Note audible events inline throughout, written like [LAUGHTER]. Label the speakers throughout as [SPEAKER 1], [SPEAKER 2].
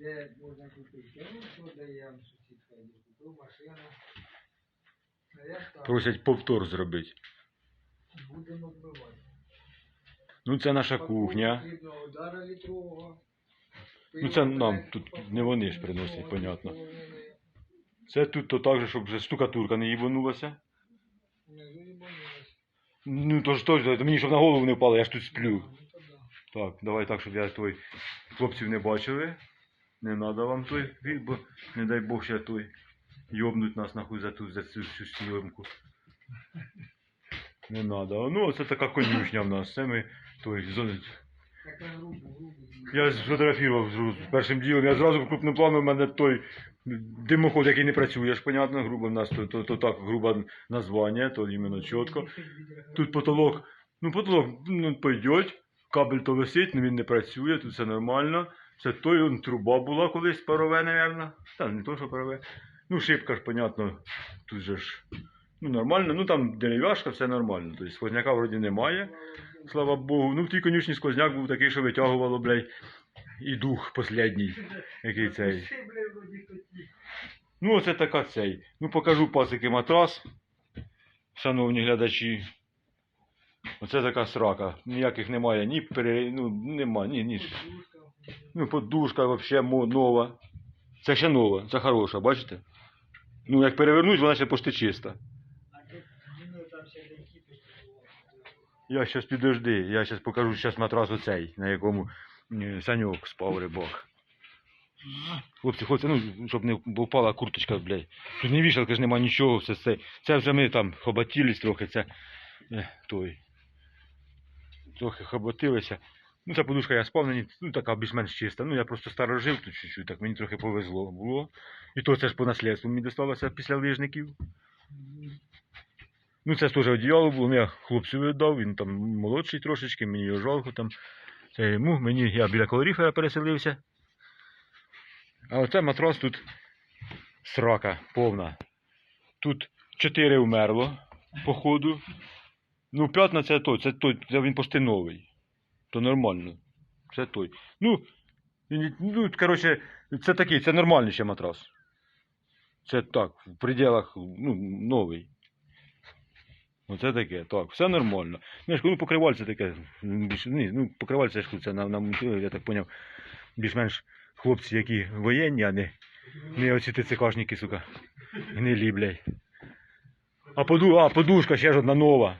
[SPEAKER 1] де можна купити. Ну, що даємо сусідка, йде, купив машину. А я там
[SPEAKER 2] Просять повтор зробити.
[SPEAKER 1] будемо вбивати.
[SPEAKER 2] Ну це наша кухня.
[SPEAKER 1] Потрібно удара літрового.
[SPEAKER 2] Ну, це нам тут не вони ж приносять, понятно. Це тут то так же, щоб вже штукатурка не їбанулася.
[SPEAKER 1] Внизу їбанулось.
[SPEAKER 2] Ну то ж то ж, мені щоб на голову не впало, я ж тут сплю.
[SPEAKER 1] Ну, то да.
[SPEAKER 2] Так, давай так, щоб я той хлопців не бачили. Не треба вам той, ві- бо не дай Бог ще той. Йобнуть нас нахуй за ту за цю всю зйомку. Не треба. Ну, це така конюшня в нас. Це ми той зони.
[SPEAKER 1] Така грубо, грубо.
[SPEAKER 2] Я сфотографував з першим ділом. Я зразу крупним планом у мене той димоход, який не працює, ж понятно, грубо в нас то, то, то так грубе названня, то іменно чітко. Тут потолок, ну потолок ну, пойдеть, кабель то висить, ну він не працює, тут все нормально. Це той он, труба була колись парове, напевно. Та не то, що парове. Ну, шибка ж, понятно, тут же ж. Ну, нормально, ну там дерев'яшка, все нормально. Тобто сквозняка вроді немає, слава Богу. Ну, в тій конюшні сквозняк був такий, що витягувало, блядь, і дух последній, який цей. Ну, оце така цей. Ну, покажу пасики матрас, шановні глядачі. Оце така срака. Ніяких немає, ні пере... ну, нема, ні, ні. Ну, подушка взагалі нова. Це ще нова, це хороша, бачите? Ну, як перевернуть, вона ще почти чиста. Я щас підожди, я щас покажу щас матрас оцей, на якому саньок спав рибак. Хлопці, хлопці, ну, щоб не впала курточка, блядь. Тут не вішалки ж нема нічого, все це. Це вже ми там хоботілись трохи, це е, той. Трохи хоботилися. Ну, ця подушка я спав ну така більш-менш чиста. Ну, я просто старожив тут чуть-чуть, так мені трохи повезло було. І то це ж по наслідству мені досталося після лижників. Ну, це ж теж одіяло було, ну, я хлопцю віддав, він там молодший трошечки, мені його жалко там. Це йому, мені, я біля колоріфера переселився. А оце матрос тут срака повна. Тут чотири вмерло, походу. Ну, п'ятна це той, це той, він почти новий. То нормально. Це той. Ну, ну коротше, це такий, це нормальний ще матрас. Це так, в пределах, ну, новий. Оце таке, так, все нормально. Ну, ж ну, покривальце таке, більш, ні, ну, покривальце, ж це на, на, я так поняв, більш-менш хлопці, які воєнні, а не, не оці ТЦКшники, сука, гнилі, блядь. А, поду, а подушка ще ж одна нова.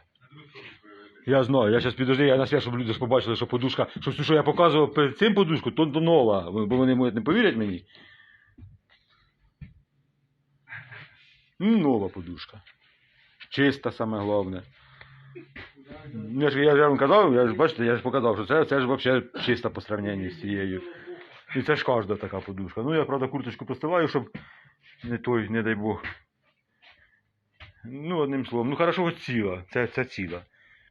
[SPEAKER 2] Я знаю, я зараз підожди, я на свят, щоб люди ж побачили, що подушка, що все, що я показував перед цим подушку, то, нова, бо вони можуть не повірять мені. Ну, нова подушка. Чиста саме головне. Я ж, я ж вам казав, я ж бачите, я ж показав, що це, це ж взагалі чиста по сравненню з цією. І це ж кожна така подушка. Ну, я, правда, курточку постиваю, щоб не той, не дай Бог. Ну, одним словом. Ну, хорошо, ціла. Це, це ціла.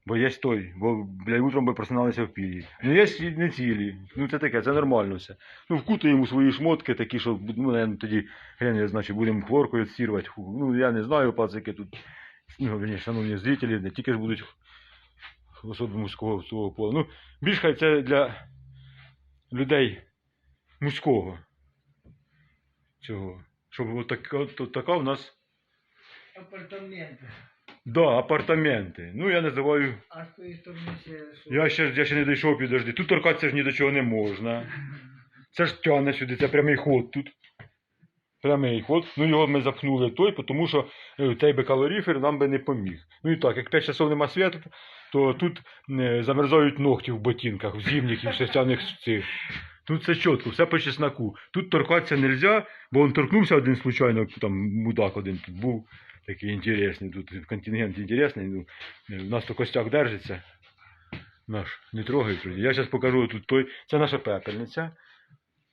[SPEAKER 2] Бо є той, бо бля, утром би просиналися в пілі. Ну, є не цілі. Ну, це таке, це нормально все. Ну, вкутуємо свої шмотки такі, що ну, наверно, тоді, я чи будемо хлоркою стірувати. Фу, Ну, я не знаю, пацики тут. Ну, верні, шановні зрителі, не тільки ж будуть особи мужського свого пола. Ну, більш хай це для людей мужського. Цього. Щоб от така, от така у нас.
[SPEAKER 1] Апартаменти.
[SPEAKER 2] Да, апартаменти. Ну, я називаю.
[SPEAKER 1] А з тої сторони ще що?
[SPEAKER 2] Я ще, я ще не дійшов, підожди. Тут торкатися ж ні до чого не можна. Це ж тягне сюди, це прямий ход тут. Прямий ход. Ну його ми запхнули той, тому що е, цей би калоріфер нам би не поміг. Ну і так, як 5 часов нема світу, то тут е, замерзають ногті в ботинках, в зимніх і в шерстяних цих. Тут все чітко, все по чесноку. Тут торкатися не можна, бо він торкнувся один случайно, там мудак один тут був. Такий інтересний, тут контингент інтересний. Ну, е, у нас то костяк держиться. Наш, не трогають. Я зараз покажу тут той. Це наша пепельниця.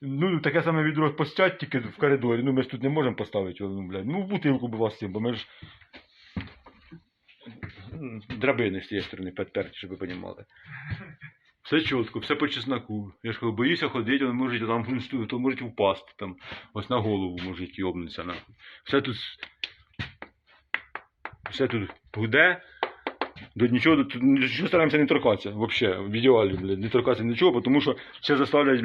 [SPEAKER 2] Ну, таке саме відро постять тільки в коридорі. Ну, ми ж тут не можемо поставити ну, блядь. Ну, бутилку би вас цим, бо ми ж драбини з цієї сторони підперті, щоб ви розуміли. Все чітко, все по чесноку. Я ж кажу, боюся ходити, вони можуть там ну, [LAUGHS] то можуть впасти, там, ось на голову можуть йобнутися нахуй. Все тут. Все тут гуде. До нічого, тут нічого стараємося не торкатися, взагалі, в ідеалі, блядь, не торкатися нічого, тому що все заставляють, блядь,